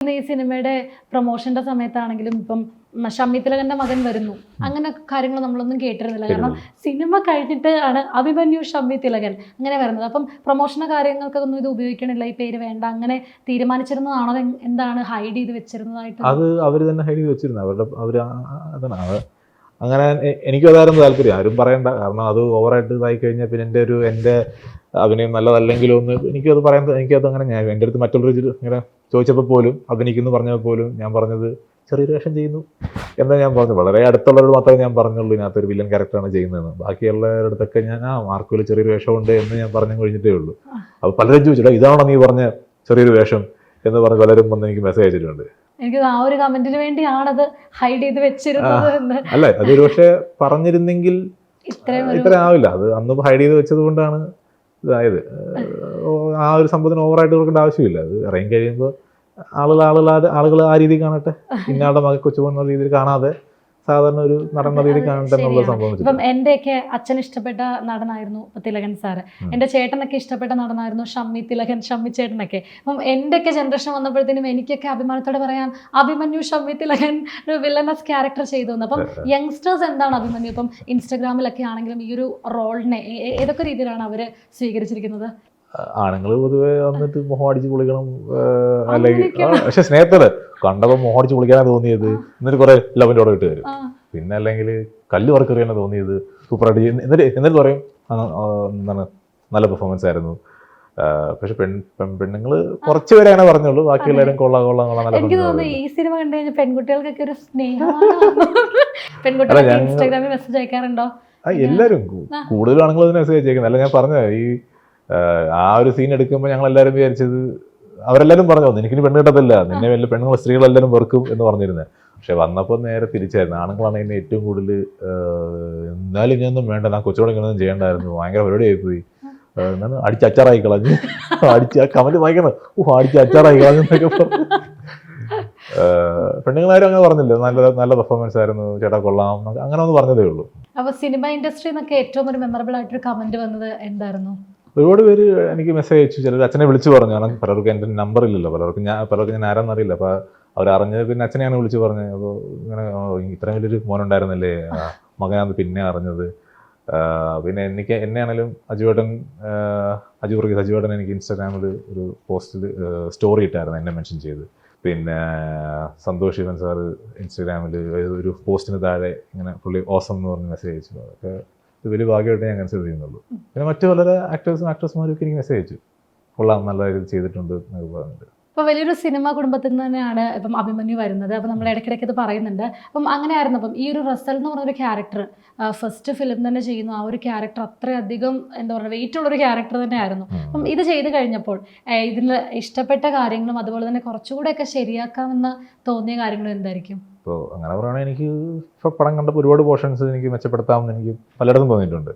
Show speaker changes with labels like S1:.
S1: ഈ സിനിമയുടെ പ്രൊമോഷന്റെ സമയത്താണെങ്കിലും ഇപ്പം മ, മകൻ വരുന്നു. അങ്ങനെ കാര്യങ്ങൾ നമ്മളൊന്നും കേട്ടിരുന്നില്ല. കാരണം സിനിമ കഴിഞ്ഞിട്ട് ആണ് അഭിമന്യു ഷമ്മി തിലകൻ അങ്ങനെ വരുന്നത്. അപ്പം പ്രൊമോഷണ കാര്യങ്ങൾക്കൊന്നും ഇത് ഉപയോഗിക്കണില്ല. ഈ പേര് വേണ്ട. അങ്ങനെ തീരുമാനിച്ചിരുന്നതാണോ? എന്താണ് ഹൈഡ് ചെയ്ത് വെച്ചിരുന്നതായിട്ട്?
S2: അത് അവർ തന്നെ ഹൈഡ് ചെയ്ത് വെച്ചിരുന്നു. അവരുടെ അവർ അതാണ്. അങ്ങനെ എനിക്ക് അതായിരുന്നു താല്പര്യം. ആരും പറയണ്ട. കാരണം അത് ഓവറായിട്ട് ഇതായി കഴിഞ്ഞാൽ പിന്നെ എന്റെ ഒരു എന്റെ അഭിനയം നല്ലതല്ലെങ്കിലും ഒന്ന് എനിക്കത് പറയാൻ എനിക്കത് അങ്ങനെ ഞാൻ എന്റെ അടുത്ത് മറ്റുള്ളവർ ഇങ്ങനെ ചോദിച്ചപ്പോൾ പോലും അഭിനയിക്കുന്നു പറഞ്ഞപ്പോൾ പോലും ഞാൻ പറഞ്ഞത് ചെറിയൊരു വേഷം ചെയ്യുന്നു എന്നാൽ ഞാൻ പറഞ്ഞു. വളരെ അടുത്തുള്ളവരോട് മാത്രമേ ഞാൻ പറഞ്ഞുള്ളൂ ഇതിനകത്ത് ഒരു വില്ലൻ ക്യാരക്ടറാണ് ചെയ്യുന്നതെന്ന്. ബാക്കിയുള്ളവരുടെ അടുത്തൊക്കെ ഞാൻ ആ മാർക്കുവിൽ ചെറിയൊരു വേഷമുണ്ട് എന്ന് ഞാൻ പറഞ്ഞു കഴിഞ്ഞിട്ടേ ഉള്ളൂ. അപ്പോൾ പലരും ചോദിച്ചിട്ട് ഇതാണോ നീ പറഞ്ഞ ചെറിയൊരു വേഷം? എന്ന് പറഞ്ഞ് പലരും വന്ന് എനിക്ക് മെസ്സേജ് അയച്ചിട്ടുണ്ട്.
S1: എനിക്ക് ആ ഒരു കമന്റിന് വേണ്ടിയാണത് ഹൈഡ് ചെയ്ത് വെച്ചിരുന്നത്
S2: അല്ല അതൊരു പക്ഷേ പറഞ്ഞിരുന്നെങ്കിൽ ഇത്ര ആവില്ല. അത് അന്ന് ഹൈഡ് ചെയ്ത് വെച്ചത് കൊണ്ടാണ് ഇതായത് ആ ഒരു സംഭവത്തിന് ഓവറായിട്ട് കൊടുക്കേണ്ട ആവശ്യമില്ല. അത് ഇറങ്ങി കഴിയുമ്പോൾ ആളുകൾ ആളുകൾ ആളുകൾ ആ രീതിയിൽ കാണട്ടെ. ഇന്നയാളുടെ മകൾ കൊച്ചു പോകുന്ന രീതിയിൽ കാണാതെ സാധാരണ ഒരു എന്നുള്ള
S1: ശരിയാണ്.
S2: സംഭവം
S1: ഇപ്പം എന്റെയൊക്കെ അച്ഛൻ ഇഷ്ടപ്പെട്ട നടനായിരുന്നു തിലകൻ സാറ്. എന്റെ ചേട്ടനൊക്കെ ഇഷ്ടപ്പെട്ട നടനായിരുന്നു ഷമ്മി തിലകൻ ഷമ്മി ചേട്ടനൊക്കെ. അപ്പം എന്റെയൊക്കെ ജനറേഷൻ വന്നപ്പോഴത്തേനും എനിക്കൊക്കെ അഭിമാനത്തോടെ പറയാം അഭിമന്യു ഷമ്മി തിലകൻ ഒരു വില്ലനസ് ക്യാരക്ടർ ചെയ്തു അപ്പം യങ്സ്റ്റേഴ്സ് എന്താണ് അഭിമന്യു? ഇപ്പം ഇൻസ്റ്റാഗ്രാമിലൊക്കെ ആണെങ്കിലും ഈ ഒരു റോളിനെ ഏതൊക്കെ രീതിയിലാണ് അവർ സ്വീകരിച്ചിരിക്കുന്നത്?
S2: ആണുങ്ങൾ പൊതുവെ വന്നിട്ട് മുഖം അടിച്ച് പൊളിക്കണം അല്ലെങ്കിൽ പക്ഷെ സ്നേഹത്തിൽ കണ്ടപ്പോൾ മുഖം അടിച്ച് കുളിക്കാനാ തോന്നിയത്. എന്നിട്ട് കുറെ ലവന്റെ കൂടെ ഇട്ട് തരും പിന്നെ അല്ലെങ്കിൽ കല്ല് വർക്കെറിയാണ് തോന്നിയത്. സൂപ്പറായിട്ട് അടി എന്നിട്ട് എന്നിട്ട് പറയും എന്താണ് നല്ല പെർഫോമൻസ് ആയിരുന്നു. പക്ഷെ പെൺ പെൺ പെണ്ണുങ്ങൾ കുറച്ച് പേരെ അങ്ങനെ പറഞ്ഞുള്ളൂ. ബാക്കിയുള്ളവരും കൊള്ളാം കൊള്ളാം കൊള്ളാം നല്ല
S1: എനിക്ക് തോന്നുന്നു ഈ സിനിമ കണ്ടു കഴിഞ്ഞാൽ പെൺകുട്ടികൾക്കൊക്കെ ഒരു സ്നേഹം
S2: പെൺകുട്ടികൾ
S1: ഇൻസ്റ്റാഗ്രാമിൽ മെസ്സേജ് അയക്കാറുണ്ടോ?
S2: എല്ലാവരും കൂ-
S1: ആ.
S2: കൂടുതലും ആണുങ്ങൾ അതിന് മെസ്സേജ് അയക്കുന്നത് അല്ല ഞാൻ പറഞ്ഞത് ഈ ആ, ഒരു സീൻ എടുക്കുമ്പോൾ ഞങ്ങൾ എല്ലാവരും വിചാരിച്ചത് അവരെല്ലാവരും പറഞ്ഞു എനിക്കിനി പെണ്ണ് കിട്ടത്തില്ല. നിന്നെ വലിയ പെണ്ണുങ്ങൾ സ്ത്രീകളെല്ലാവരും വെറുക്കും എന്ന് പറഞ്ഞിരുന്നത് പക്ഷെ വന്നപ്പോൾ നേരെ തിരിച്ചായിരുന്നു. ആണുങ്ങളാണ് എന്നെ ഏറ്റവും കൂടുതൽ എന്നാലും ഇനിയൊന്നും വേണ്ട. ഞാൻ കൊച്ചുകൂടെ ഇങ്ങനെയൊന്നും ചെയ്യണ്ടായിരുന്നു. ഭയങ്കര പരിപാടി ആയിപ്പോയി. ആ, എന്താണ് അടിച്ച് അച്ചാറായി കളഞ്ഞ്. അടിച്ച് ആ കമന്റ് വായിക്കണം. ഓ അടിച്ച് അച്ചാറായി കളഞ്ഞു എന്നൊക്കെ പറഞ്ഞു. പെണ്ണുങ്ങളാരും അങ്ങനെ പറഞ്ഞില്ല. നല്ല നല്ല പെർഫോമൻസ് ആയിരുന്നു. ചേട്ടാ കൊള്ളാം അങ്ങനെ ഒന്ന് പറഞ്ഞതേ ഉള്ളൂ.
S1: അപ്പൊ സിനിമ ഇൻഡസ്ട്രിന്നൊക്കെ ഏറ്റവും ഒരു മെമ്മറബിൾ ആയിട്ടൊരു കമന്റ് വന്നത് എന്തായിരുന്നു?
S2: ഒരുപാട് പേര് എനിക്ക് മെസ്സേജ് അയച്ചു. ചിലർ അച്ഛനെ വിളിച്ചു പറഞ്ഞു. കാരണം പലർക്കും എന്റെ നമ്പർ ഇല്ലല്ലോ. പലർക്കും ഞാൻ പലർക്കും ഞാൻ ആരാന്ന് അറിയില്ല. അപ്പോൾ അവരറിഞ്ഞത് പിന്നെ അച്ഛനെയാണ് വിളിച്ചു പറഞ്ഞത്. അപ്പോൾ ഇങ്ങനെ ഇത്രയും വലിയൊരു മോനുണ്ടായിരുന്നല്ലേ? മകനാണ് പിന്നെ അറിഞ്ഞത്. പിന്നെ എനിക്ക് എന്നെയാണെങ്കിലും അജുവേട്ടൻ അജു വർഗീസ് അജുവേട്ടൻ എനിക്ക് ഇൻസ്റ്റാഗ്രാമിൽ ഒരു പോസ്റ്റിൽ സ്റ്റോറി ഇട്ടായിരുന്നു എന്നെ മെൻഷൻ ചെയ്ത്. പിന്നെ സന്തോഷ് ശിവൻ സാറ് ഇൻസ്റ്റാഗ്രാമിൽ ഒരു പോസ്റ്റിന് താഴെ ഇങ്ങനെ പുള്ളി ഓസം എന്ന് പറഞ്ഞ് മെസ്സേജ് അയച്ചു. അതൊക്കെ ഒരു വലിയ ഭാഗ്യമായിട്ട് ഞാൻ കൺസിഡർ ചെയ്യുന്നുള്ളൂ പിന്നെ മറ്റു പല ആക്ടേഴ്സും ആക്ട്രസ്മാരും ഒക്കെ എനിക്ക് മെസ്സേജ് അയച്ചു. കൊള്ളാം നല്ല രീതിയിൽ ചെയ്തിട്ടുണ്ട് എന്നൊക്കെ പറഞ്ഞിട്ട്.
S1: ഇപ്പൊ വലിയൊരു സിനിമ കുടുംബത്തിൽ നിന്ന് തന്നെയാണ് ഇപ്പം അഭിമന്യു വരുന്നത്. അപ്പം നമ്മൾ ഇടയ്ക്കിടയ്ക്ക് ഇത് പറയുന്നുണ്ട്. അപ്പം അങ്ങനെ ആയിരുന്നു അപ്പം ഈ ഒരു റസൽ എന്ന് പറഞ്ഞ ഒരു ക്യാരക്ടർ ഫസ്റ്റ് ഫിലിം തന്നെ ചെയ്യുന്നു. ആ ഒരു ക്യാരക്ടർ അത്രയധികം എന്താ പറയുക വെയിറ്റ് ഉള്ള ഒരു ക്യാരക്ടർ തന്നെയായിരുന്നു.
S2: ആയിരുന്നു
S1: അപ്പം ഇത് ചെയ്ത് കഴിഞ്ഞപ്പോൾ ഇതിന് ഇതിൽ ഇഷ്ടപ്പെട്ട കാര്യങ്ങളും അതുപോലെ തന്നെ കുറച്ചുകൂടെയൊക്കെ ശരിയാക്കാമെന്ന് തോന്നിയ കാര്യങ്ങളും എന്തായിരിക്കും?
S2: അപ്പോൾ അങ്ങനെ പറയുകയാണെങ്കിൽ എനിക്ക് ഇപ്പോൾ പടം കണ്ടപ്പോൾ ഒരുപാട് പോർഷൻസ് എനിക്ക് മെച്ചപ്പെടുത്താമെന്ന് എനിക്ക് പലയിടത്തും തോന്നിയിട്ടുണ്ട്.